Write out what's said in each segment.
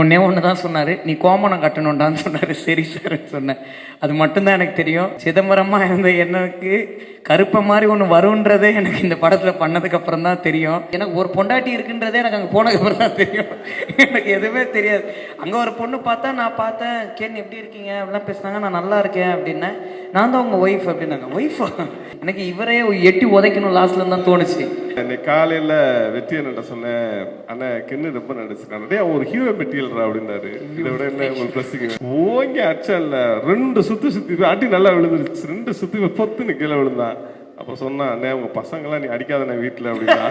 ஒன்னே ஒன்று தான் சொன்னார் நீ கோமணம் கட்டணும்டான்னு சொன்னார். சரி சார் சொன்னேன். அது மட்டும்தான் எனக்கு தெரியும். சிதம்பரமாக இருந்த எனக்கு கருப்பை மாதிரி ஒன்று வரும்ன்றதே எனக்கு இந்த படத்தில் பண்ணதுக்கப்புறம் தான் தெரியும். எனக்கு ஒரு பொண்டாட்டி இருக்குன்றதே எனக்கு அங்கே போனதுக்கு அப்புறம் தான் தெரியும். எனக்கு எதுவுமே தெரியாது. அங்கே ஒரு பொண்ணு பார்த்தா நான் பார்த்தேன் கேன் எப்படி இருக்கீங்க? அப்படிலாம் பேசுனாங்க. நான் நல்லா இருக்கேன் அப்படின்னேன். நான் தான் உங்கள் ஒய்ஃப் அப்படின்னாங்க. ஒய்ஃபா எனக்கு இவரே எட்டி உதைக்கணும் லாஸ்ட்ல தான் தோணுச்சு. இன்னைக்கு காலையில் வெற்றி என்ன சொன்னேன் அண்ணா கிண்ணு ரொம்ப நடிச்சிருக்காங்க ஒரு ஹீரோ மெட்டீரியல் அப்படின்னாரு. இதை விட என்ன உங்களுக்கு பிளஸிங் ஓங்கி அச்சல்ல ரெண்டு சுத்து சுத்தி அடி நல்லா விழுந்துருச்சு. ரெண்டு சுத்தி பொத்துன்னு கீழே விழுந்தான். அப்ப அண்ணே உங்க பசங்களாம் நீ அடிக்காதண்ணே வீட்டுல அப்படின்னா.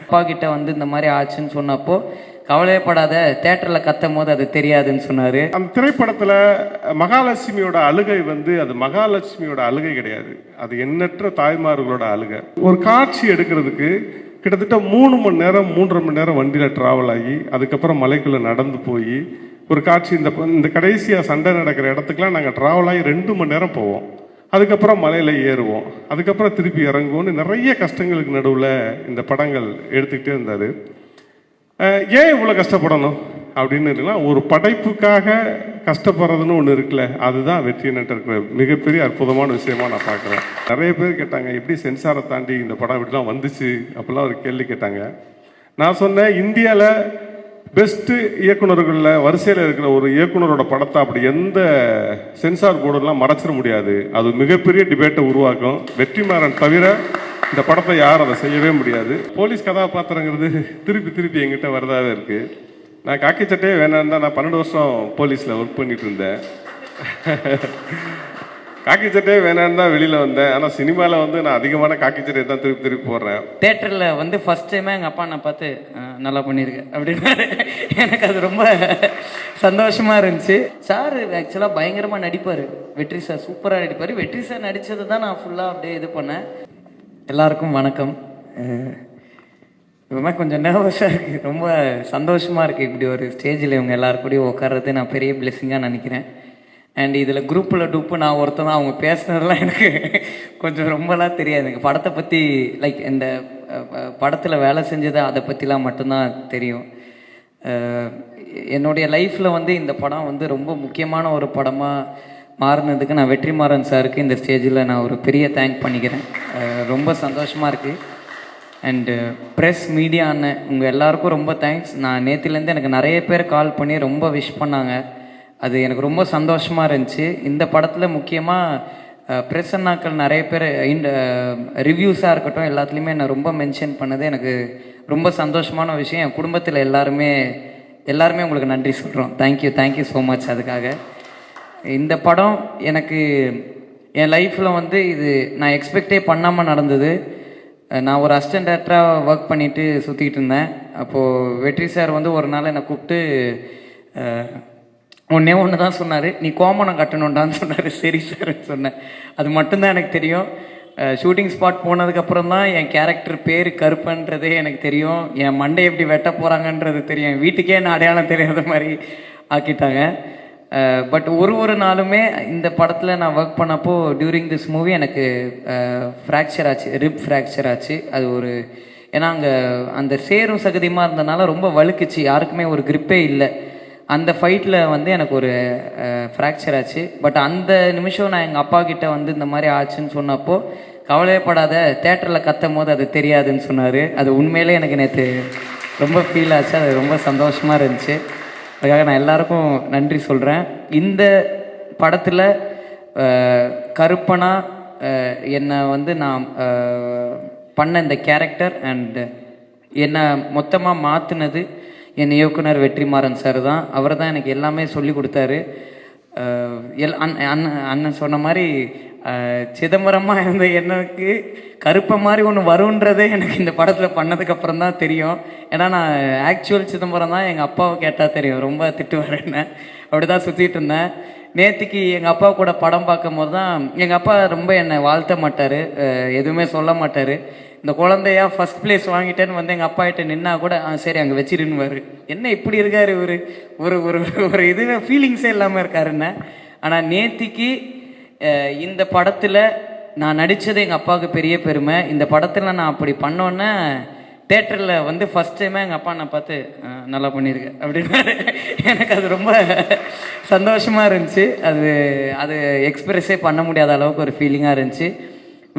அப்பா கிட்ட வந்து இந்த மாதிரி ஆச்சுன்னு சொன்னப்போ கவலையப்படாத தேட்டர்ல கத்தும் போது அது தெரியாதுன்னு சொன்னாரு. அந்த திரைப்படத்துல மகாலட்சுமியோட அழுகை வந்து அது மகாலட்சுமியோட அழுகை கிடையாது. அது எண்ணற்ற தாய்மார்களோட அழுகை. ஒரு காட்சி எடுக்கிறதுக்கு கிட்டத்தட்ட மூணு மணி நேரம் மூன்றரை மணி நேரம் வண்டியில ட்ராவல் ஆகி அதுக்கப்புறம் மலைக்குள்ளே நடந்து போய் ஒரு காட்சி இந்த இந்த கடைசியாக சண்டை நடக்கிற இடத்துக்குலாம் நாங்கள் ட்ராவல் ஆகி ரெண்டு மணி நேரம் போவோம். அதுக்கப்புறம் மலையில் ஏறுவோம். அதுக்கப்புறம் திருப்பி இறங்குவோம்னு நிறைய கஷ்டங்களுக்கு நடுவில் இந்த படங்கள் எடுத்துக்கிட்டே இருந்தார். ஏன் இவ்வளோ கஷ்டப்படணும்? அப்படின்னு இருக்குன்னா ஒரு படைப்புக்காக கஷ்டப்படுறதுன்னு ஒன்று இருக்குல்ல அதுதான் வெற்றி நட்டிருக்கிற மிகப்பெரிய அற்புதமான விஷயமா நான் பார்க்குறேன். நிறைய பேர் கேட்டாங்க எப்படி சென்சாரை தாண்டி இந்த படம் இப்படிலாம் வந்துச்சு? அப்படிலாம் ஒரு கேள்வி கேட்டாங்க. நான் சொன்னேன் இந்தியாவில் பெஸ்ட்டு இயக்குனர்களில் வரிசையில் இருக்கிற ஒரு இயக்குனரோட படத்தை அப்படி எந்த சென்சார் போர்டெல்லாம் மறைச்சிட முடியாது. அது மிகப்பெரிய டிபேட்டை உருவாக்கும். வெற்றிமாறன் தவிர இந்த படத்தை யாரும் அதை செய்யவே முடியாது. போலீஸ் கதாபாத்திரங்கிறது திருப்பி திருப்பி எங்கிட்ட வரதாவே இருக்குது நான் காக்கி சட்டையே வேணாம் தான் நான் பன்னெண்டு வருஷம் போலீஸில் ஒர்க் பண்ணிட்டு இருந்தேன். காக்கி சட்டையே வேணான்னு தான் வெளியில் வந்தேன். ஆனால் சினிமாவில் வந்து நான் அதிகமான காக்கி சட்டையை தான் திருப்பி திருப்பி போடுறேன். தேட்டரில் வந்து ஃபர்ஸ்ட் டைமே எங்கள் அப்பா நான் பார்த்து "அஹ், நல்லா பண்ணியிருக்கேன் அப்படின்னு எனக்கு அது ரொம்ப சந்தோஷமா இருந்துச்சு. சார் ஆக்சுவலாக பயங்கரமாக நடிப்பார். வெற்றி சார் சூப்பராக நடிப்பார். வெற்றி சார் நடித்தது தான் நான் ஃபுல்லாக அப்படியே இது பண்ணேன். எல்லாருக்கும் வணக்கம். அஹ், கொஞ்சம் நர்வஸாக இருக்குது ரொம்ப சந்தோஷமாக இருக்குது இப்படி ஒரு ஸ்டேஜில் இவங்க எல்லாரும் கூடயும் உட்கார்றது நான் பெரிய பிளெஸிங்காக நினைக்கிறேன். அண்ட் இதில் குரூப்பில் டூப்பு நான் ஒருத்தன் தான். அவங்க பேசுனதெல்லாம் எனக்கு கொஞ்சம் ரொம்பலாம் தெரியாது. எனக்கு படத்தை பற்றி லைக் இந்த படத்தில் வேலை செஞ்சது அதை பற்றிலாம் மட்டும்தான் தெரியும். என்னுடைய லைஃப்பில் வந்து இந்த படம் வந்து ரொம்ப முக்கியமான ஒரு படமாக மாறினதுக்கு நான் வெற்றிமாறன் சாருக்கு இந்த ஸ்டேஜில் நான் ஒரு பெரிய தேங்க் பண்ணிக்கிறேன். ரொம்ப சந்தோஷமாக இருக்குது அண்டு ப்ரெஸ் மீடியா அண்ணன் உங்கள் எல்லாருக்கும் ரொம்ப தேங்க்ஸ் நான் நேற்றுலேருந்து எனக்கு நிறைய பேர் கால் பண்ணி ரொம்ப விஷ் பண்ணாங்க. அது எனக்கு ரொம்ப சந்தோஷமாக இருந்துச்சு. இந்த படத்தில் முக்கியமாக ப்ரெஸ் uh, அண்ணாக்கள் நிறைய பேர் uh, இந்த ரிவ்யூஸாக uh, இருக்கட்டும் எல்லாத்துலேயுமே என்னை ரொம்ப மென்ஷன் பண்ணது. எனக்கு ரொம்ப சந்தோஷமான விஷயம். என் குடும்பத்தில் எல்லாருமே எல்லாருமே உங்களுக்கு நன்றி சொல்கிறோம் தேங்க்யூ தேங்க்யூ ஸோ மச் அதுக்காக. இந்த படம் எனக்கு என் லைஃப்பில் வந்து இது நான் எக்ஸ்பெக்டே பண்ணாமல் நடந்தது. நான் ஒரு அசிஸ்டன்ட் டேரக்டராக ஒர்க் பண்ணிட்டு சுற்றிக்கிட்டு இருந்தேன். அப்போது வெற்றி சார் வந்து ஒரு நாள் என்னை கூப்பிட்டு ஒன்றே ஒன்று தான் சொன்னார். நீ கோமணம் கட்டணும்டான்னு சொன்னார். சரி சார் சொன்னேன். அது மட்டும்தான் எனக்கு தெரியும். ஷூட்டிங் ஸ்பாட் போனதுக்கப்புறம் தான் என் கேரக்டர் பேர் கருப்பன்றதே எனக்கு தெரியும். என் மண்டை எப்படி வெட்ட போகிறாங்கன்றது தெரியும். வீட்டுக்கே என்ன அடையாளம் தெரியாத மாதிரி ஆக்கிட்டாங்க. பட் ஒரு ஒரு நாளுமே இந்த படத்தில் நான் ஒர்க் பண்ணப்போ டியூரிங் திஸ் மூவி எனக்கு ஃப்ராக்சர் ஆச்சு ரிப் ஃப்ராக்சர் ஆச்சு. அது ஒரு ஏன்னா அங்கே அந்த சேரும் சகதியமாக இருந்தனால ரொம்ப வழுக்குச்சு. யாருக்குமே ஒரு கிரிப்பே இல்லை. அந்த ஃபைட்டில் வந்து எனக்கு ஒரு ஃப்ராக்சர் ஆச்சு. பட் அந்த நிமிஷம் நான் எங்கள் அப்பா கிட்ட வந்து இந்த மாதிரி ஆச்சுன்னு சொன்னப்போ கவலையப்படாத தேட்டரில் கத்தும் போது அது தெரியாதுன்னு சொன்னார். அது உண்மையிலே எனக்கு நேற்று ரொம்ப ஃபீல் ஆச்சு. அது ரொம்ப சந்தோஷமாக இருந்துச்சு. அதுக்காக நான் எல்லாருக்கும் நன்றி சொல்கிறேன் இந்த படத்தில் கருப்பனா என்னை வந்து நான் பண்ண இந்த கேரக்டர் அண்ட் என்னை மொத்தமாக மாற்றினது என் இயக்குனர் வெற்றிமாறன் சார் தான். அவர் தான் எனக்கு எல்லாமே சொல்லி கொடுத்தாரு. எல் அண்ணன் அண்ணன் சொன்ன மாதிரி சிதம்பரமாக இருந்த எனக்கு கருப்பை மாதிரி ஒன்று வரும்ன்றதே எனக்கு இந்த படத்தில் பண்ணதுக்கப்புறம் தான் தெரியும். ஏன்னா நான் ஆக்சுவல் சிதம்பரம் தான் எங்கள் அப்பாவை கேட்டால் தெரியும். ரொம்ப திட்டுவார் என்ன அப்படி தான் சுற்றிட்டு இருந்தேன். நேற்றுக்கு எங்கள் அப்பா கூட படம் பார்க்கும் போது தான் எங்கள் அப்பா ரொம்ப என்னை வாழ்த்த மாட்டார். எதுவுமே சொல்ல மாட்டார். இந்த குழந்தையா ஃபர்ஸ்ட் பிளேஸ் வாங்கிட்டேன்னு வந்து எங்கள் அப்பா கிட்ட நின்னா கூட ஆ சரி அங்கே வச்சிருன்னுவார். என்ன இப்படி இருக்காரு இவரு? ஒரு ஒரு ஒரு இது ஃபீலிங்ஸே இல்லாமல் இருக்காருன்னு. ஆனால் நேத்திக்கு இந்த படத்தில் நான் நடித்தது எங்கள் அப்பாவுக்கு பெரிய பெருமை. இந்த படத்தில் நான் அப்படி பண்ணோன்னே தேட்டரில் வந்து ஃபஸ்ட் டைமே எங்கள் அப்பா நான் பார்த்து நல்லா பண்ணியிருக்கேன் அப்படின்னாரு. எனக்கு அது ரொம்ப சந்தோஷமாக இருந்துச்சு. அது அது எக்ஸ்பிரஸே பண்ண முடியாத அளவுக்கு ஒரு ஃபீலிங்காக இருந்துச்சு.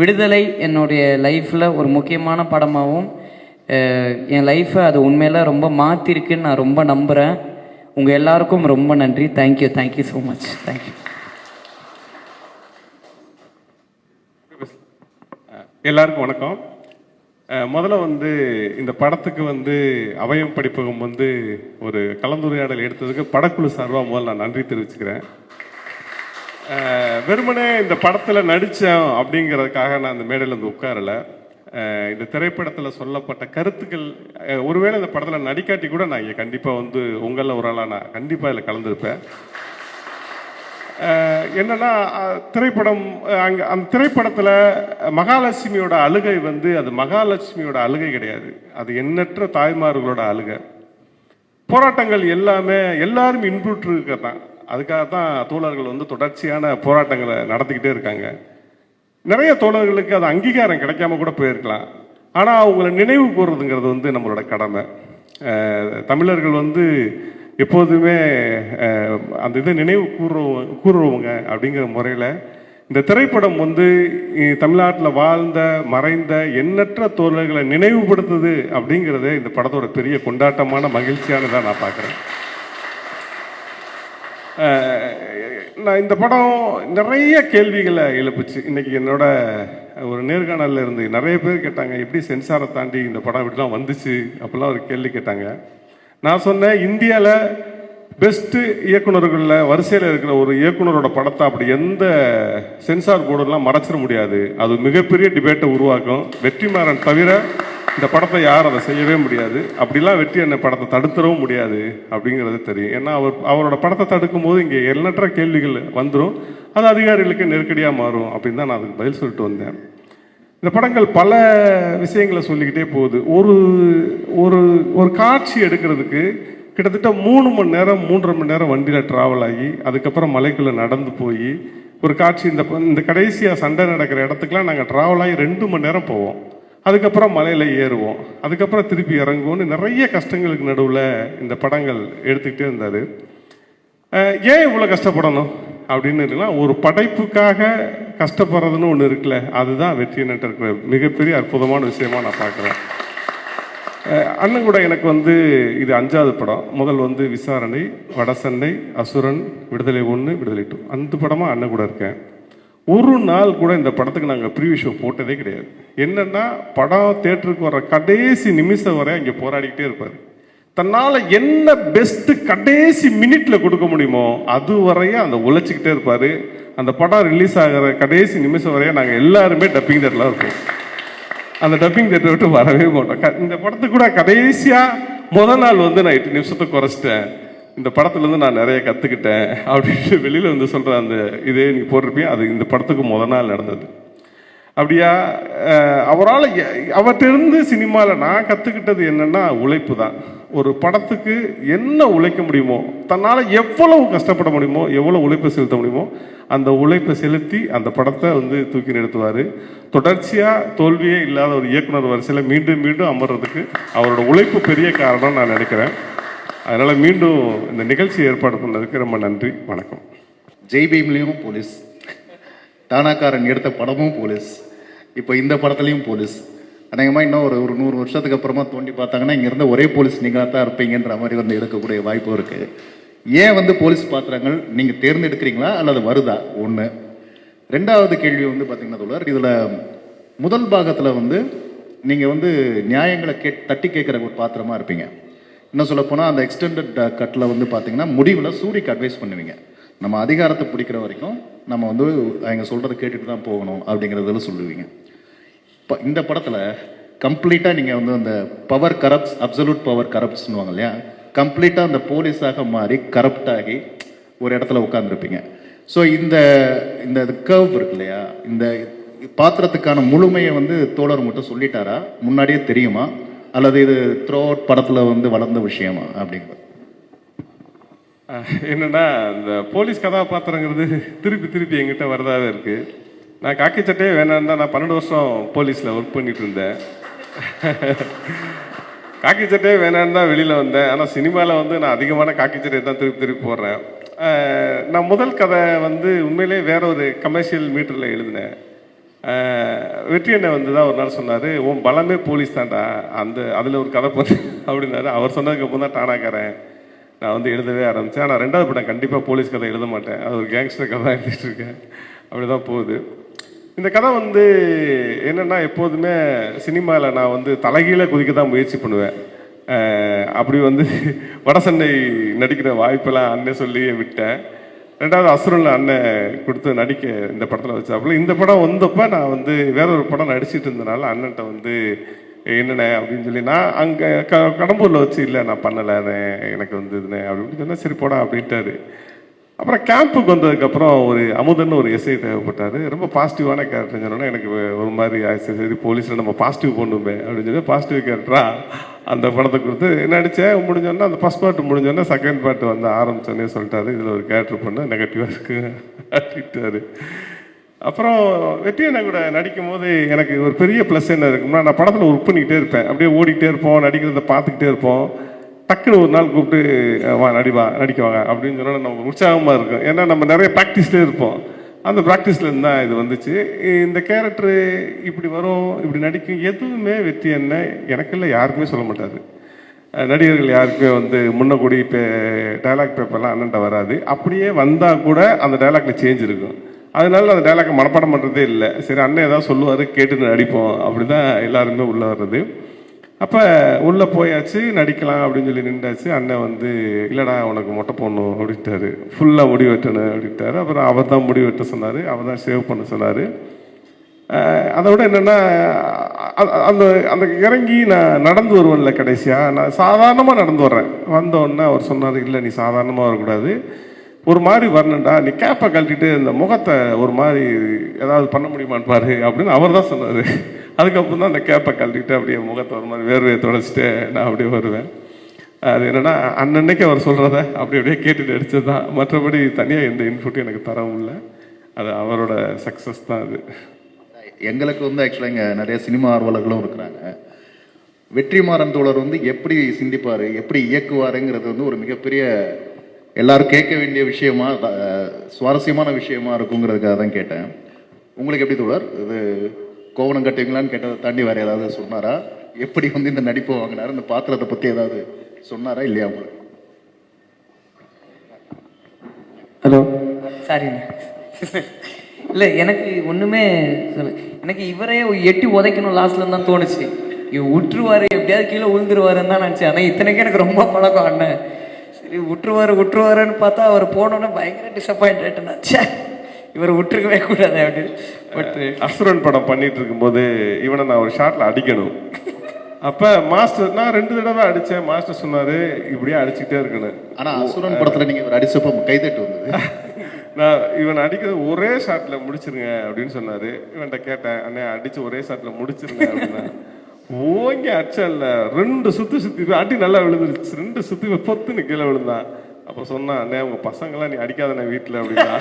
விடுதலை என்னுடைய லைஃப்பில் ஒரு முக்கியமான படமாகவும் என் லைஃப்பை அது உண்மையில் ரொம்ப மாற்றிருக்குன்னு நான் ரொம்ப நம்புகிறேன் உங்கள் எல்லாருக்கும் ரொம்ப நன்றி. Thank you thank you so much thank you எல்லாருக்கும் வணக்கம். முதல்ல வந்து இந்த படத்துக்கு வந்து அவயம் படிப்பகம் வந்து ஒரு கலந்துரையாடல் எடுத்ததுக்கு படக்குழு சார்பாக முதல்ல நான் நன்றி தெரிவிச்சுக்கிறேன். வெறுமனே இந்த படத்தில் நடித்தேன் அப்படிங்கிறதுக்காக நான் இந்த மேடையில் வந்து உட்காரல. இந்த திரைப்படத்தில் சொல்லப்பட்ட கருத்துக்கள் ஒருவேளை இந்த படத்தில் நடிக்காட்டி கூட நான் இங்கே கண்டிப்பாக வந்து உங்களில் ஒரு ஆளாக நான் கண்டிப்பாக இதில் கலந்துருப்பேன். என்னன்னா திரைப்படம் அங்கே அந்த திரைப்படத்தில் மகாலட்சுமியோட அழுகை வந்து அது மகாலட்சுமியோட அழுகை கிடையாது. அது எண்ணற்ற தாய்மார்களோட அழுகை. போராட்டங்கள் எல்லாமே எல்லாரும் இன்புற்று தான் அதுக்காக தான் தோழர்கள் வந்து தொடர்ச்சியான போராட்டங்களை நடத்திக்கிட்டே இருக்காங்க. நிறைய தோழர்களுக்கு அது அங்கீகாரம் கிடைக்காம கூட போயிருக்கலாம். ஆனால் அவங்கள நினைவு கூறுறதுங்கிறது வந்து நம்மளோட கடமை. தமிழர்கள் வந்து எப்போதுமே அந்த இதை நினைவு கூறுறவங்க கூறுறவங்க அப்படிங்கிற முறையில் இந்த திரைப்படம் வந்து தமிழ்நாட்டில் வாழ்ந்த மறைந்த எண்ணற்ற தோழர்களை நினைவுபடுத்துது அப்படிங்கிறத இந்த படத்தோட பெரிய கொண்டாட்டமான மகிழ்ச்சியானதாக நான் பார்க்குறேன். நான் இந்த படம் நிறைய கேள்விகளை எழுப்புச்சு. இன்னைக்கு என்னோட ஒரு நேர்காணலில் இருந்து நிறைய பேர் கேட்டாங்க எப்படி சென்சாரை தாண்டி இந்த படம் இப்படிலாம் வந்துச்சு? அப்படிலாம் ஒரு கேள்வி கேட்டாங்க. நான் சொன்னேன் இந்தியாவில் பெஸ்ட்டு இயக்குனர்களில் வரிசையில் இருக்கிற ஒரு இயக்குனரோட படத்தை அப்படி எந்த சென்சார் போர்டெல்லாம் மறைச்சிட முடியாது. அது மிகப்பெரிய டிபேட்டை உருவாக்கும். வெற்றிமாறன் தவிர இந்த படத்தை யார் அதை செய்யவே முடியாது. அப்படிலாம் வெற்றி என்ன படத்தை தடுத்துடவும் முடியாது அப்படிங்கிறது தெரியும். ஏன்னா அவர் அவரோட படத்தை தடுக்கும் போது இங்கே எண்ணற்ற கேள்விகள் வந்துடும் அது அதிகாரிகளுக்கு நெருக்கடியாக மாறும் அப்படின்னு தான் நான் அதுக்கு பதில் சொல்லிட்டு வந்தேன். இந்த படங்கள் பல விஷயங்களை சொல்லிக்கிட்டே போகுது. ஒரு ஒரு ஒரு காட்சி எடுக்கிறதுக்கு கிட்டத்தட்ட மூணு மணி நேரம் மூன்றரை மணி நேரம் வண்டியில் ட்ராவல் ஆகி அதுக்கப்புறம் மலைக்குள்ளே நடந்து போய் ஒரு காட்சி இந்த இந்த கடைசியாக சண்டை நடக்கிற இடத்துக்குலாம் நாங்கள் ட்ராவல் ஆகி ரெண்டு மணி நேரம் போவோம். அதுக்கப்புறம் மலையில் ஏறுவோம். அதுக்கப்புறம் திருப்பி இறங்குவோம்னு நிறைய கஷ்டங்களுக்கு நடுவில் இந்த படங்கள் எடுத்துக்கிட்டே இருந்தார். ஏன் இவ்வளோ கஷ்டப்படணும்? அப்படின்னு இருக்குன்னா ஒரு படைப்புக்காக கஷ்டப்படுறதுன்னு ஒன்று இருக்குல்ல அதுதான் வெற்றி நட்டிருக்கிற மிகப்பெரிய அற்புதமான விஷயமா நான் பார்க்குறேன். அண்ணன் கூட எனக்கு வந்து இது அஞ்சாவது படம். முதல் வந்து விசாரணை வடசண்டை அசுரன் விடுதலை ஒன்று விடுதலை டூ அந்த படமாக அண்ணன் கூட இருக்கேன். ஒரு நாள் கூட இந்த படத்துக்கு நாங்கள் ப்ரீவி ஷோ போட்டதே கிடையாது. என்னென்னா படம் தேட்டருக்கு வர கடைசி நிமிஷம் வரை அங்கே போராடிக்கிட்டே இருப்பார். தன்னால் என்ன பெஸ்ட்டு கடைசி மினிட்ல கொடுக்க முடியுமோ அது வரைய அந்த உழைச்சிக்கிட்டே இருப்பார். அந்த படம் ரிலீஸ் ஆகிற கடைசி நிமிஷம் வரைய நாங்கள் எல்லாருமே டப்பிங் தேட்டரில் இருப்போம். அந்த டப்பிங் தேட்டரை விட்டு வரவே மாட்டோம். க- இந்த படத்துக்கு கூட கடைசியாக முத நாள் வந்து நான் எட்டு நிமிஷத்தை குறைச்சிட்டேன். இந்த படத்துலேருந்து நான் நிறைய கற்றுக்கிட்டேன் அப்படின்ட்டு வெளியில் வந்து சொல்கிற அந்த இதே நீ போட்டிருப்பீங்க அது இந்த படத்துக்கு முத நாள் நடந்தது. அப்படியா? அவரால் அவற்றிருந்து சினிமாவில் நான் கற்றுக்கிட்டது என்னென்னா உழைப்பு தான். ஒரு படத்துக்கு என்ன உழைக்க முடியுமோ தன்னால் எவ்வளவு கஷ்டப்பட முடியுமோ எவ்வளோ உழைப்பை செலுத்த முடியுமோ அந்த உழைப்பை செலுத்தி அந்த படத்தை வந்து தூக்கி நிறுத்துவார். தொடர்ச்சியாக தோல்வியே இல்லாத ஒரு இயக்குனர் வரிசையில் மீண்டும் மீண்டும் அமர்றதுக்கு அவரோட உழைப்பு பெரிய காரணம் நான் நினைக்கிறேன். அதனால் மீண்டும் இந்த நிகழ்ச்சி ஏற்பாடு பண்ணதுக்கு ரொம்ப நன்றி. வணக்கம். ஜெய் பீம்லேயும் போலீஸ். தானாக்காரன் எடுத்த படமும் போலீஸ். இப்போ இந்த படத்துலையும் போலீஸ். அநேகமாக இன்னும் ஒரு ஒரு நூறு வருஷத்துக்கு அப்புறமா தோண்டி பார்த்தாங்கன்னா இங்கேருந்து ஒரே போலீஸ் நீங்களாக தான் இருப்பீங்கன்ற மாதிரி வந்து எடுக்கக்கூடிய வாய்ப்பு இருக்கு. ஏன் வந்து போலீஸ் பாத்திரங்கள் நீங்கள் தேர்ந்தெடுக்கிறீங்களா அல்லது வருதா? ஒன்று ரெண்டாவது கேள்வி வந்து பார்த்தீங்கன்னா தோழர் இதில் முதல் பாகத்தில் வந்து நீங்கள் வந்து நியாயங்களை கே தட்டி கேட்குற ஒரு பாத்திரமா இருப்பீங்க. இன்னும் சொல்லப்போனால் அந்த எக்ஸ்டெண்டட் கட்டில் வந்து பார்த்தீங்கன்னா முடிவில் சூரிக்கு அட்வைஸ் பண்ணுவீங்க. நம்ம அதிகாரத்தை பிடிக்கிற வரைக்கும் நம்ம வந்து அவங்க சொல்கிறத கேட்டுட்டு தான் போகணும் அப்படிங்கிறதுல சொல்லுவீங்க. இந்த படத்தில் கம்ப்ளீட்டாக நீங்கள் வந்து அந்த பவர் கரப்ட்ஸ் அப்சல்யூட் பவர் கரப்ட்ஸ்னுவாங்க இல்லையா கம்ப்ளீட்டாக அந்த போலீஸாக மாறி கரப்ட் ஆகி ஒரு இடத்துல உட்காந்துருப்பீங்க ஸோ இந்த இந்த கர்வ் இருக்கு இல்லையா? இந்த பாத்திரத்துக்கான முழுமையை வந்து தோழர் மட்டும் சொல்லிட்டாரா? முன்னாடியே தெரியுமா? அல்லது இது த்ரோ படத்தில் வந்து வளர்ந்த விஷயமா? அப்படிங்கிறது. அஹ் என்னன்னா இந்த போலீஸ் கதாபாத்திரங்கிறது திருப்பி திருப்பி எங்கிட்ட வரதாகவே இருக்குது நான் காக்கி சட்டையே வேணாம் தான் நான் பன்னெண்டு வருஷம் போலீஸில் ஒர்க் பண்ணிட்டு இருந்தேன். காக்கி சட்டையே வேணான்னு தான் வெளியில் வந்தேன். ஆனால் சினிமாவில் வந்து நான் அதிகமான காக்கி சட்டையை தான் திருப்பி திருப்பி போடுறேன். நான் முதல் கதை வந்து உண்மையிலே வேற ஒரு கமர்ஷியல் மீட்டரில் எழுதினேன். வெற்றி அண்ணன் வந்து தான் ஒரு நாள் சொன்னார் உன் பலமே போலீஸ் தான்டா. அந்த அதில் ஒரு கதை பண்ணு அப்படின்னாரு. அவர் சொன்னதுக்கு அப்புறம் தான் டானாக்காரன் நான் வந்து எழுதவே ஆரம்பித்தேன் ஆனால் ரெண்டாவது படம் கண்டிப்பாக போலீஸ் கதை எழுத மாட்டேன். அது ஒரு கேங்ஸ்டர் கதை தான் எழுதிட்டு இருக்கேன் அப்படி தான் போகுது. இந்த கதை வந்து என்னன்னா எப்போதுமே சினிமாவில் நான் வந்து தலைகீழ குதிக்க தான் முயற்சி பண்ணுவேன். அப்படி வந்து வடசண்டை நடிக்கிற வாய்ப்பெல்லாம் அண்ணன் சொல்லி விட்டேன். ரெண்டாவது அசுரனில் அண்ணன் கொடுத்து நடிக்க இந்த படத்தில் வச்சாப்புல இந்த படம் வந்தப்போ நான் வந்து வேற ஒரு படம் நடிச்சிட்டு இருந்தனால அண்ணன்ட்ட வந்து என்னண்ணே அப்படின்னு சொல்லி நான் அங்கே க கடம்பூரில் வச்சு இல்லை நான் பண்ணலை எனக்கு வந்து இதுன்னு அப்படின்னு சொன்னால் சரி போடா அப்படின்ட்டாரு. அப்புறம் கேம்புக்கு வந்ததுக்கப்புறம் ஒரு அமுதன் ஒரு எஸ்ஐ தேவைப்பட்டார். ரொம்ப பாசிட்டிவான கேரக்டர் சொன்னோன்னா எனக்கு ஒரு மாதிரி ஆயிடுச்சு சரி போலீஸில் நம்ம பாசிட்டிவ் பண்ணுமே அப்படின்னு சொல்லி பாசிட்டிவ் கேரக்டரா அந்த படத்தை கொடுத்து நடித்தேன் முடிஞ்சோன்னா அந்த ஃபஸ்ட் பார்ட் முடிஞ்சோன்னா செகண்ட் பார்ட் வந்து ஆரம்பிச்சோன்னே சொல்லிட்டாரு. இதில் ஒரு கேரக்டர் பண்ண நெகட்டிவாக இருக்கு அப்படின்ட்டாரு. அப்புறம் வெற்றி அண்ணா கூட நடிக்கும் போது எனக்கு ஒரு பெரிய ப்ளஸ் என்ன இருக்கும்னா நான் படத்தில் ஒர்க் பண்ணிக்கிட்டே இருப்பேன். அப்படியே ஓடிக்கிட்டே இருப்போம் நடிக்கிறத பார்த்துக்கிட்டே இருப்போம். டக்குன்னு ஒரு நாள் கூப்பிட்டு வா நடிவா நடிக்க வாங்க அப்படின்னு சொன்னால் நமக்கு உற்சாகமாக இருக்கும். ஏன்னா நம்ம நிறைய ப்ராக்டிஸ்லேயே இருப்போம். அந்த ப்ராக்டிஸ்லேருந்து தான் இது வந்துச்சு. இந்த கேரக்டர் இப்படி வரும் இப்படி நடிக்கும் எதுவுமே வெற்றி என்ன? எனக்கு இல்லை யாருக்குமே சொல்ல மாட்டார். நடிகர்கள் யாருக்குமே வந்து முன்னக்கூடி கூடி இப்போ டைலாக் பேப்பர்லாம் அண்ணன்ட்ட வராது. அப்படியே வந்தால் கூட அந்த டைலாக்ல சேஞ்ச் இருக்கும். அதனால அந்த டைலாக்கை மனப்பாடம் பண்ணுறதே இல்லை. சரி அண்ணன் ஏதாவது சொல்லுவார் கேட்டு நடிப்போம். அப்படி தான் எல்லாருமே உள்ளே வர்றது. அப்போ உள்ளே போயாச்சு நடிக்கலாம் அப்படின்னு சொல்லி நின்றாச்சு. அண்ணன் வந்து இல்லைடா உனக்கு மொட்டை போடணும் அப்படின்ட்டாரு. ஃபுல்லாக முடி வெட்டணும் அப்படின்ட்டாரு. அப்புறம் அவர் தான் முடி வெட்ட சொன்னார். அவர் தான் சேவ் பண்ண சொன்னார். அதை விட என்னென்னா அந்த அந்த இறங்கி நான் நடந்து வருவேன்ல கடைசியாக நான் சாதாரணமாக நடந்து வர்றேன். வந்தோடனே அவர் சொன்னார் இல்லை நீ சாதாரணமாக வரக்கூடாது. ஒரு மாதிரி வரணுண்டா நீ கேப்பை கழட்டிட்டு இந்த முகத்தை ஒரு மாதிரி ஏதாவது பண்ண முடியுமான்னு பாரு அப்படின்னு அவர் தான் சொன்னார். அதுக்கப்புறம் தான் அந்த கேப்பை கழட்டிட்டு அப்படியே முகத்தை ஒரு மாதிரி வேர்வையை தொடச்சிட்டு நான் அப்படியே வருவேன். அது என்னன்னா அன்னன்னைக்கு அவர் சொல்கிறத அப்படி அப்படியே கேட்டுட்டு அடிச்சது தான் மற்றபடி தனியாக எந்த இன்புட்டும் எனக்கு தரவும் இல்லை. அது அவரோட சக்ஸஸ் தான் அது. எங்களுக்கு வந்து ஆக்சுவலாக இங்கே நிறைய சினிமா ஆர்வலர்களும் இருக்கிறாங்க. வெற்றிமாறன் தோழர் வந்து எப்படி சிந்திப்பார் எப்படி இயக்குவாருங்கிறது வந்து ஒரு மிகப்பெரிய எல்லாரும் கேட்க வேண்டிய விஷயமா சுவாரஸ்யமான விஷயமா இருக்குங்கிறதுக்காக தான் கேட்டேன். உங்களுக்கு எப்படி தோழர்? இது கோவணம் கட்டுவீங்களான்னு கேட்டதை தாண்டி வேற ஏதாவது சொன்னாரா? எப்படி வந்து இந்த நடிப்பை வாங்கினாரு? இந்த பாத்திரத்தை பற்றி ஏதாவது சொன்னாரா? இல்லையா உங்களுக்கு? ஹலோ. சாரிண்ணே இல்லை எனக்கு ஒன்றுமே சொல்ல. எனக்கு இவரே எட்டி உதைக்கணும் லாஸ்ட்ல தான் தோணுச்சு. இவர் விட்டுருவாரு எப்படியாவது கீழே விழுந்துருவாருன்னு தான் நினச்சேன். ஆனால் இத்தனைக்கு எனக்கு ரொம்ப பழக்கம் அண்ணன். சரி விட்டுருவாரு விட்டுருவாருன்னு பார்த்தா அவர் போனோன்னே பயங்கர டிசப்பாயிண்ட் ஆயிட்டேன் ச்சே இவர் விட்டுருக்கவே கூடாது அப்படின்னு. பட் அசுரன் படம் பண்ணிட்டு இருக்கும்போது இவனை நான் ஒரு ஷாட்ல அடிக்கணும். அப்ப மாஸ்டர் நான் ரெண்டு தடவை அடிச்சேன். மாஸ்டர் சொன்னாரு இப்படியே அடிச்சுக்கிட்டே இருக்கணும். ஆனா அசுரன் படத்துல நீங்க ஒரு அடிச்சப்ப கைதட்டு வந்தது. நான் இவன் அடிக்கிறது ஒரே ஷாட்ல முடிச்சிருங்க அப்படின்னு சொன்னாரு. இவன்கிட்ட கேட்டேன் அண்ணே அடிச்சு ஒரே ஷாட்ல முடிச்சிருங்க அப்படின்னா. ஓங்கி அடிச்சல்ல ரெண்டு சுத்தி சுத்தி அடி நல்லா விழுந்துருச்சு. ரெண்டு சுத்தி பொத்துன்னு கீழே விழுந்தான். அப்ப சொன்னான் அண்ணே உங்க பசங்களாம் நீ அடிக்காதண்ணே வீட்டுல அப்படின்னா.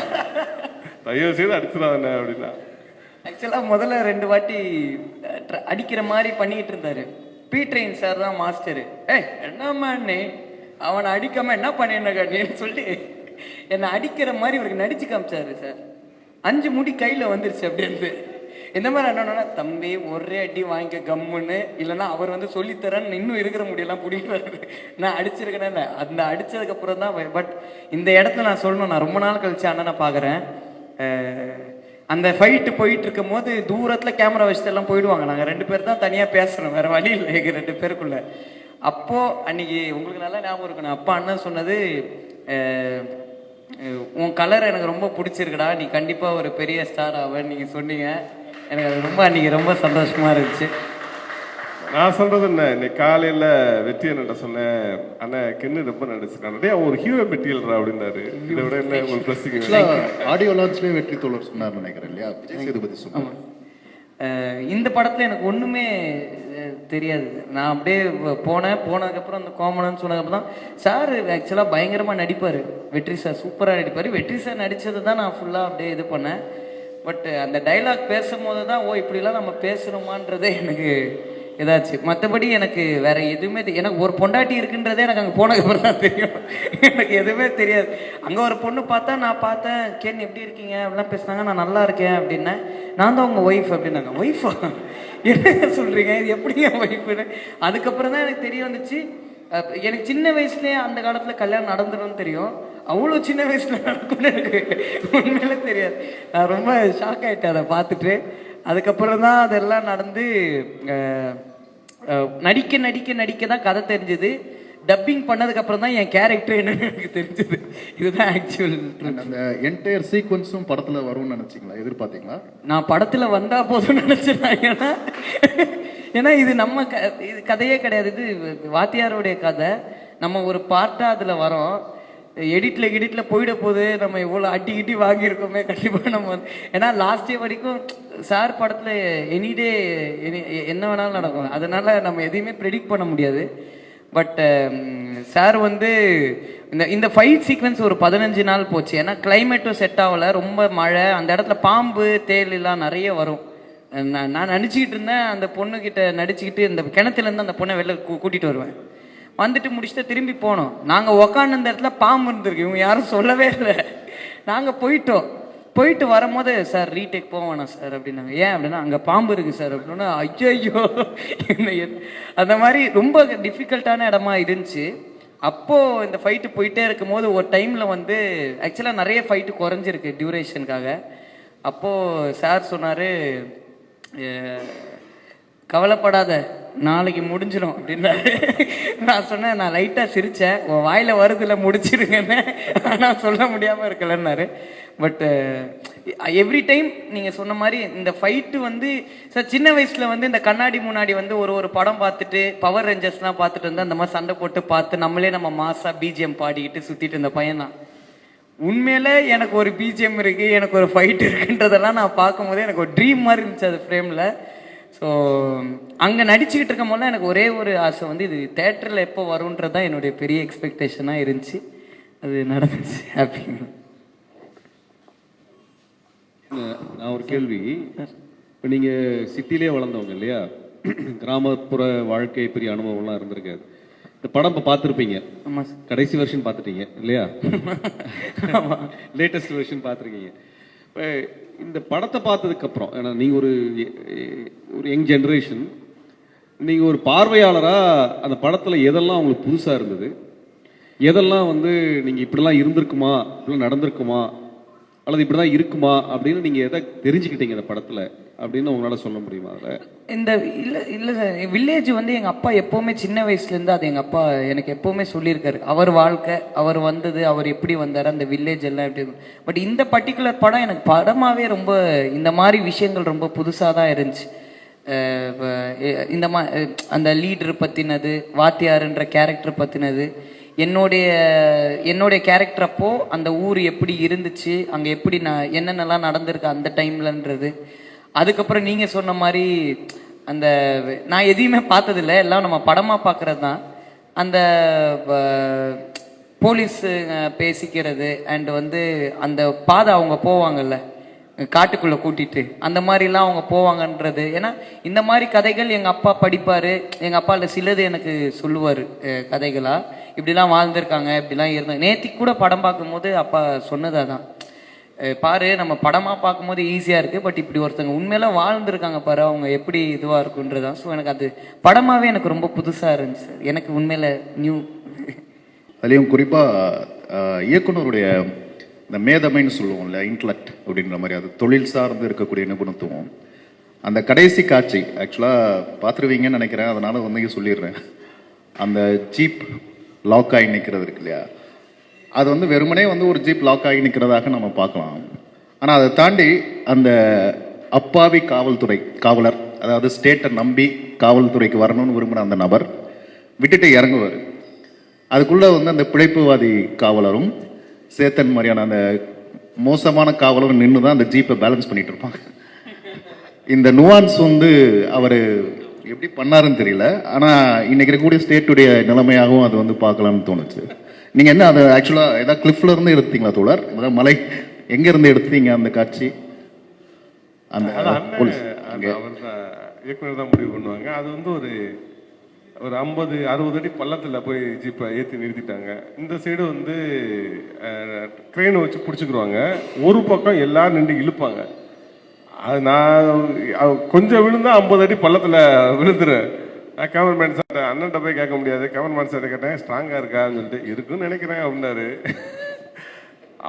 தயவு செய்து அடிச்சிடாதண்ணே அப்படின்னா. ஆக்சுவலாக முதல்ல ரெண்டு வாட்டி அடிக்கிற மாதிரி பண்ணிக்கிட்டு இருந்தாரு பி ட்ரெயின் சார் தான் மாஸ்டரு ஏய் என்னம்மாண்ணே அவனை அடிக்காம என்ன பண்ணிருந்தேன்னு சொல்லி என்னை அடிக்கிற மாதிரி இவருக்கு நடிச்சு காமிச்சாரு சார் அஞ்சு முடி கையில் வந்துருச்சு அப்படின்னு இந்த மாதிரி என்னன்னா தம்பி ஒரே அடி வாங்கிக்க கம்முன்னு. இல்லைன்னா அவர் வந்து சொல்லித்தரேன்னு இன்னும் இருக்கிற முடியெல்லாம் பிடிக்கிறாரு நான் அடிச்சிருக்கேனே அந்த அடிச்சதுக்கப்புறம் தான் பட் இந்த இடத்துல நான் சொல்லணும் நான் ரொம்ப நாள் கழிச்சு அண்ணனை பார்க்குறேன் அந்த ஃபைட்டு போயிட்டு இருக்கும் போது தூரத்தில் கேமரா வச்சுட்டு எல்லாம் போயிடுவாங்க. நாங்கள் ரெண்டு பேர் தான் தனியாக பேசுகிறோம் வேறு வழி இல்லை எங்கள் ரெண்டு பேருக்குள்ள. அப்போது அன்னைக்கு உங்களுக்கு நல்லா ஞாபகம் இருக்கணும். அப்பா அண்ணன் சொன்னது உன் கலர் எனக்கு ரொம்ப பிடிச்சிருக்குடா. நீ கண்டிப்பாக ஒரு பெரிய ஸ்டார் ஆவ. நீங்கள் சொன்னீங்க. எனக்கு அது ரொம்ப அன்னைக்கு ரொம்ப சந்தோஷமாக இருந்துச்சு. நான் சொல்றது என்ன? இன்னைக்கு காலையில வெற்றி அண்ணன் சொன்னேன் அண்ணன் கிண்ணு ரொம்ப நடிச்சிருக்கான் ஒரு ஹீரோ மெட்டீரியல்ரா அப்படின்னாரு. இதை விட என்ன உங்களுக்கு பிளஸிங் ஆடியோ லான்ச்லயே வெற்றி தோழர் சொன்னார் நினைக்கிறேன் இல்லையா? சேதுபதி சொன்னார். இந்த படத்துல எனக்கு ஒண்ணுமே தெரியாது. நான் அப்படியே போனேன். போனதுக்கப்புறம் அந்த காமனன்னு சொன்னதுக்கப்புறம் தான். சார் ஆக்சுவலாக பயங்கரமா நடிப்பாரு. வெற்றி சார் சூப்பரா நடிப்பாரு. வெற்றி சார் நடிச்சது தான் நான் ஃபுல்லா அப்படியே இது பண்ணேன். பட் அந்த டைலாக் பேசும்போது தான் ஓ இப்படிலாம் நம்ம பேசுறோமான்றதே எனக்கு ஏதாச்சும் மற்றபடி எனக்கு வேற எதுவுமே எனக்கு ஒரு பொண்டாட்டி இருக்குன்றதே எனக்கு அங்கே போனதுக்கப்புறம் தான் தெரியும். எனக்கு எதுவுமே தெரியாது. அங்கே ஒரு பொண்ணு பார்த்தா நான் பார்த்தேன் கேன் எப்படி இருக்கீங்க? அப்படிலாம் பேசுனாங்க. நான் நல்லா இருக்கேன் அப்படின்னேன். நான் தான் உங்கள் ஒய்ஃப் அப்படின்னாங்க. ஒய்ஃபா என்ன சொல்கிறீங்க இது எப்படிங்க ஒய்ஃப்னு அதுக்கப்புறம் தான் எனக்கு தெரிய வந்துச்சு. எனக்கு சின்ன வயசுலேயே அந்த காலத்தில் கல்யாணம் நடந்துடும் தெரியும். அவ்வளோ சின்ன வயசில் நடக்கும்னு எனக்கு உண்மையில தெரியாது. நான் ரொம்ப ஷாக் ஆகிட்டேன் அதை பார்த்துட்டு. அதுக்கப்புறம் தான் அதெல்லாம் நடந்து நடிக்க நடிக்க நடிக்க தான் கதை தெரிஞ்சது. டப்பிங் பண்ணதுக்கு அப்புறம் தான் என் கேரக்டர் என்னன்னு எனக்கு தெரிஞ்சது. இதுதான் ஆக்சுவல் அந்த என்டையர் சீக்வன்ஸும் படத்துல வரும்னு நினைச்சீங்களா? எதிர்பார்த்தீங்களா நான் படத்துல வந்தா போதும்னு நினைச்சேன். நான். ஏன்னா ஏன்னா இது நம்ம க இது கதையே கிடையாது. இது வாத்தியாருடைய கதை. நம்ம ஒரு பார்ட்டா அதுல வரோம். எடிட்டில் எடிட்டில் போயிட போகுது நம்ம இவ்வளோ அட்டி கிட்டி வாங்கியிருக்கோமே கண்டிப்பாக நம்ம ஏன்னா லாஸ்ட் டே வரைக்கும் சார் படத்தில் எனிடே என்ன வேணாலும் நடக்கும். அதனால் நம்ம எதையுமே ப்ரெடிக்ட் பண்ண முடியாது. பட் um, சார் வந்து இந்த இந்த ஃபைட் சீக்வன்ஸ் ஒரு பதினஞ்சு நாள் போச்சு. ஏன்னா கிளைமேட்டும் செட் ஆகலை. ரொம்ப மழை. அந்த இடத்துல பாம்பு தேள் எல்லாம் நிறைய வரும். நான் நான் நடிச்சுக்கிட்டு இருந்தேன். அந்த பொண்ணுக்கிட்ட நடிச்சுக்கிட்டு இந்த கிணத்துலேருந்து அந்த பொண்ணை வெளில கூட்டிகிட்டு வருவேன். வந்துட்டு முடிச்சுட்டு திரும்பி போனோம். நாங்கள் உக்காந்து அந்த இடத்துல பாம்பு இருந்திருக்கு. இவங்க யாரும் சொல்லவே இல்லை. நாங்கள் போயிட்டோம். போயிட்டு வரும்போது சார் ரீடேக் போக வேணாம் சார் அப்படின்னாங்க. ஏன் அப்படின்னா அங்கே பாம்பு இருக்குது சார் அப்படின்னா ஐயோ என்ன அந்த மாதிரி ரொம்ப டிஃபிகல்ட்டான இடமா இருந்துச்சு. அப்போது இந்த ஃபைட்டு போயிட்டே இருக்கும்போது ஒரு டைமில் வந்து ஆக்சுவலாக நிறைய ஃபைட்டு குறைஞ்சிருக்கு டியூரேஷனுக்காக அப்போது சார் சொன்னார் கவலைப்படாத. நாளைக்கு முடிஞ்சிடும் அப்படின்னாரு நான் சொன்னேன் நான் லைட்டாக சிரித்தேன் உன் வாயில் வருதுல முடிச்சிருங்கன்னு. ஆனால் சொல்ல முடியாமல் இருக்கலன்னாரு. பட்டு எவ்ரி டைம் நீங்கள் சொன்ன மாதிரி இந்த ஃபைட்டு வந்து சார் சின்ன வயசில் வந்து இந்த கண்ணாடி முன்னாடி வந்து ஒரு ஒரு படம் பார்த்துட்டு பவர் ரேஞ்சர்ஸ்லாம் பார்த்துட்டு வந்து அந்த மாதிரி சண்டை போட்டு பார்த்து நம்மளே நம்ம மாசா பிஜிஎம் பாடிக்கிட்டு சுற்றிட்டு இருந்த பையன் தான். உண்மையில எனக்கு ஒரு பிஜிஎம் இருக்குது எனக்கு ஒரு ஃபைட் இருக்குன்றதெல்லாம் நான் பார்க்கும்போதே எனக்கு ஒரு ட்ரீம் மாதிரி இருந்துச்சு அது ஃப்ரேமில் ஸோ அங்கே நடிச்சுக்கிட்டு இருக்கும் போது எனக்கு ஒரே ஒரு ஆசை வந்து இது தேட்டரில் எப்போ வரும்ன்றது தான் என்னுடைய பெரிய எக்ஸ்பெக்டேஷனாக இருந்துச்சு. அது நடந்துச்சு. ஹாப்பி நான் ஒரு கேள்வி. இப்போ நீங்கள் சிட்டிலே வளர்ந்தவங்க இல்லையா? கிராமப்புற வாழ்க்கை பெரிய அனுபவம்லாம் இருந்திருக்காது. இந்த படம் இப்போ பார்த்துருப்பீங்க. ஆமாம் சார் கடைசி வெர்ஷன் பார்த்துட்டீங்க இல்லையா? லேட்டஸ்ட் வெர்ஷன் பார்த்துருக்கீங்க. இப்போ இந்த படத்தை பார்த்ததுக்கப்புறம் ஏன்னா நீங்கள் ஒரு ஒரு யங் ஜென்ரேஷன் நீங்கள் ஒரு பார்வையாளராக அந்த படத்தில் எதெல்லாம் உங்களுக்கு புதுசாக இருந்தது? எதெல்லாம் வந்து நீங்கள் இப்படிலாம் இருந்திருக்குமா இப்படிலாம் நடந்திருக்குமா அல்லது இப்படி தான் இருக்குமா அப்படின்னு நீங்கள் எதை தெரிஞ்சுக்கிட்டீங்க இந்த படத்தில்? அப்படின்னு உங்களால் சொல்ல முடியுமா அதில்? இந்த இல்லை இல்லை சார் வில்லேஜ் வந்து எங்கள் அப்பா எப்போவுமே சின்ன வயசுலேருந்து அது எங்கள் அப்பா எனக்கு எப்போவுமே சொல்லியிருக்காரு. அவர் வாழ்க்கை அவர் வந்தது அவர் எப்படி வந்தார் அந்த வில்லேஜ் எல்லாம் எப்படி பட் இந்த பர்டிகுலர் படம் எனக்கு படமாகவே ரொம்ப இந்த மாதிரி விஷயங்கள் ரொம்ப புதுசாக தான் இருந்துச்சு. இந்த மா அந்த லீடர் பற்றினது வாத்தியாருன்ற கேரக்டர் பற்றினது என்னுடைய என்னுடைய கேரக்டர் அப்போது அந்த ஊர் எப்படி இருந்துச்சு அங்கே எப்படி நான் என்னென்னலாம் நடந்திருக்கு அந்த டைம்லன்றது அதுக்கப்புறம் நீங்க சொன்ன மாதிரி அந்த நான் எதையுமே பார்த்ததில்ல. எல்லாம் நம்ம படமா பார்க்கறது தான் அந்த போலீஸ் பேசிக்கிறது அண்ட் வந்து அந்த பாதை அவங்க போவாங்கல்ல காட்டுக்குள்ள கூட்டிட்டு. அந்த மாதிரிலாம் அவங்க போவாங்கன்றது. ஏன்னா இந்த மாதிரி கதைகள் எங்க அப்பா படிப்பாரு. எங்க அப்பாவில் சிலது எனக்கு சொல்லுவார் கதைகளாக கதைகளா. இப்படிலாம் வாழ்ந்திருக்காங்க இப்படிலாம் இருந்தாங்க நேத்தி கூட படம் பார்க்கும்போது அப்பா சொன்னதாக தான் பாரு நம்ம படமா பார்க்கும்போது ஈஸியா இருக்கு பட் இப்படி ஒருத்தங்க உண்மையில வாழ்ந்துருக்காங்க பாரு அவங்க எப்படி இதுவா இருக்குன்றதான் ஸோ எனக்கு அது படமாவே எனக்கு ரொம்ப புதுசா இருந்துச்சு. எனக்கு உண்மையில நியூ அதுலேயும் குறிப்பாக இயக்குனருடைய இந்த மேதமைன்னு சொல்லுவோம்ல இன்டலெக்ட் அப்படின்ற மாதிரி அது தொழில் சார்ந்து இருக்கக்கூடிய நிபுணத்துவம். அந்த கடைசி காட்சி ஆக்சுவலாக பார்த்துருவீங்கன்னு நினைக்கிறேன் அதனால வந்து சொல்லிடுறேன். அந்த ஜீப் லாக் ஆகி நிற்கிறது இருக்கு இல்லையா? அது வந்து வெறுமனே வந்து ஒரு ஜீப் லாக் ஆகி நிற்கிறதாக நம்ம பார்க்கலாம். ஆனால் அதை தாண்டி அந்த அப்பாவி காவல்துறை காவலர் அதாவது ஸ்டேட்டை நம்பி காவல்துறைக்கு வரணும்னு விரும்பின அந்த நபர் விட்டுட்டு இறங்குவார். அதுக்குள்ளே வந்து அந்த பிழைப்புவாதி காவலரும் சேத்தன் மாதிரியான அந்த மோசமான காவலரும் நின்று தான் அந்த ஜீப்பை பேலன்ஸ் பண்ணிகிட்டு இருப்பாங்க. இந்த நுவான்ஸ் வந்து அவர் எப்படி பண்ணாருன்னு தெரியல. ஆனால் இன்றைக்கி இருக்கக்கூடிய ஸ்டேட்டுடைய நிலைமையாகவும் அது வந்து பார்க்கலாம்னு தோணுச்சு. நீங்க என்ன அது ஆக்சுவலா ஏதாவது கிளிஃப்ல இருந்து எடுத்தீங்களா தோழர்? அதாவது மலை எங்க இருந்து எடுத்தீங்க அந்த காட்சி? அந்த இயக்குனர் தான் முடிவு பண்ணுவாங்க. அது வந்து ஒரு ஒரு ஐம்பது அறுபது அடி பள்ளத்தில் போய் ஜீப்பை ஏற்றி நிறுத்திட்டாங்க. இந்த சைடு வந்து க்ரெயினை வச்சு பிடிச்சிக்கிருவாங்க. ஒரு பக்கம் எல்லாரும் நின்று இழுப்பாங்க. அது நான் கொஞ்சம் விழுந்தா ஐம்பது அடி பள்ளத்தில் விழுந்துரும் நான் சார் அண்ணன்ட்ட போய் கேட்க முடியாது. கவர்மெண்ட் சார் கேட்டேன் ஸ்ட்ராங்காக இருக்கான்னு சொல்லிட்டு இருக்குன்னு நினைக்கிறேன் அப்படின்னாரு.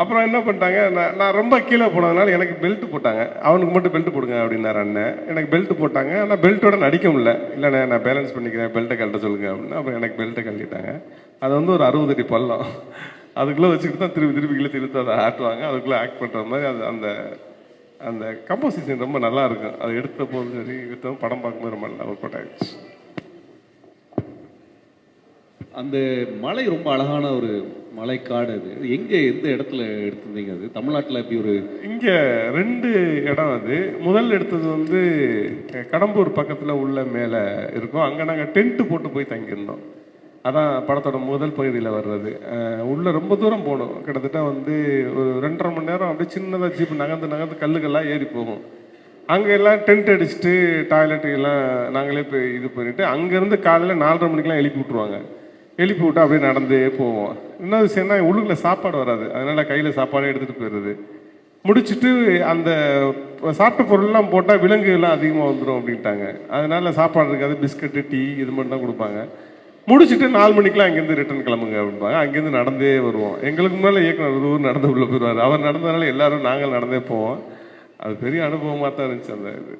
அப்புறம் என்ன பண்ணிட்டாங்க நான் நான் ரொம்ப கீழே போனதுனால எனக்கு பெல்ட் போட்டாங்க. அவனுக்கு மட்டும் பெல்ட் போடுங்க அப்படின்னாரு அண்ணன். எனக்கு பெல்ட் போட்டாங்க. ஆனால் பெல்ட்டோட நடிக்க முடியல. இல்லைண்ணே நான் பேலன்ஸ் பண்ணிக்கிறேன் பெல்ட்டை கழட்ட சொல்லுங்க அப்படின்னு அப்புறம் எனக்கு பெல்ட்டை கழட்டிட்டாங்க. அது வந்து ஒரு அறுபது அடி பள்ளம். அதுக்குள்ளே வச்சுக்கிட்டு தான் திருப்பி திருப்பி கீழே இழுத்து அதை ஆட்டுவாங்க. அதுக்குள்ளே ஆக்ட் பண்ணுற மாதிரி அது அந்த அந்த கம்போசிஷன் ரொம்ப நல்லா இருக்கும். அதை எடுத்த போதும் சரி எடுத்தவங்க படம் பார்க்கும்போது ரொம்ப நல்லா ஒர்க் அவுட் ஆகிடுச்சு அந்த மலை ரொம்ப அழகான ஒரு மலைக்காடு அது. அது எங்க எந்த இடத்துல எடுத்திருந்தீங்க அது? தமிழ்நாட்டில் இப்படி ஒரு இங்க ரெண்டு இடம் அது. முதல் எடுத்தது வந்து கடம்பூர் பக்கத்தில் உள்ள மேலே இருக்கும். அங்கே நாங்கள் டென்ட்டு போட்டு போய் தங்கியிருந்தோம். அதான் படத்தோட முதல் பகுதியில் வர்றது. உள்ளே ரொம்ப தூரம் போகணும் கிட்டத்தட்ட வந்து ஒரு ரெண்டரை மணி நேரம் அப்படியே சின்னதாக ஜீப் நகர்ந்து நகர்ந்து கல்லுக்கெல்லாம் ஏறி போகும். அங்கே எல்லாம் டென்ட் அடிச்சுட்டு டாய்லெட் எல்லாம் நாங்களே போய் இது பண்ணிவிட்டு அங்கேருந்து காலையில் நாலரை மணிக்கெலாம் எழுப்பி விட்ருவாங்க எழுப்பி விட்டு அப்படியே நடந்தே போவோம். இன்னொரு விஷயம்னா உள்ளுக்குள்ள சாப்பாடு வராது. அதனால கையில் சாப்பாடே எடுத்துகிட்டு போயிடுறது. முடிச்சுட்டு அந்த சாப்பிட்ட பொருள்லாம் போட்டால் விலங்குகள்லாம் அதிகமாக வந்துடும் அப்படின்ட்டாங்க. அதனால சாப்பாடு இருக்காது. பிஸ்கட்டு டீ இது மட்டும் தான் கொடுப்பாங்க. முடிச்சுட்டு நாலு மணிக்கெலாம் அங்கேருந்து ரிட்டர்ன் கிளம்புங்க அப்படின்பாங்க அங்கேருந்து நடந்தே வருவோம். எங்களுக்கு மேலே இயக்குனர் ஒரு ஊர் நடந்து உள்ள போயிடுவார். அவர் நடந்ததுனால எல்லாரும் நாங்கள் நடந்தே போவோம். அது பெரிய அனுபவமாக தான் இருந்துச்சு அந்த இது.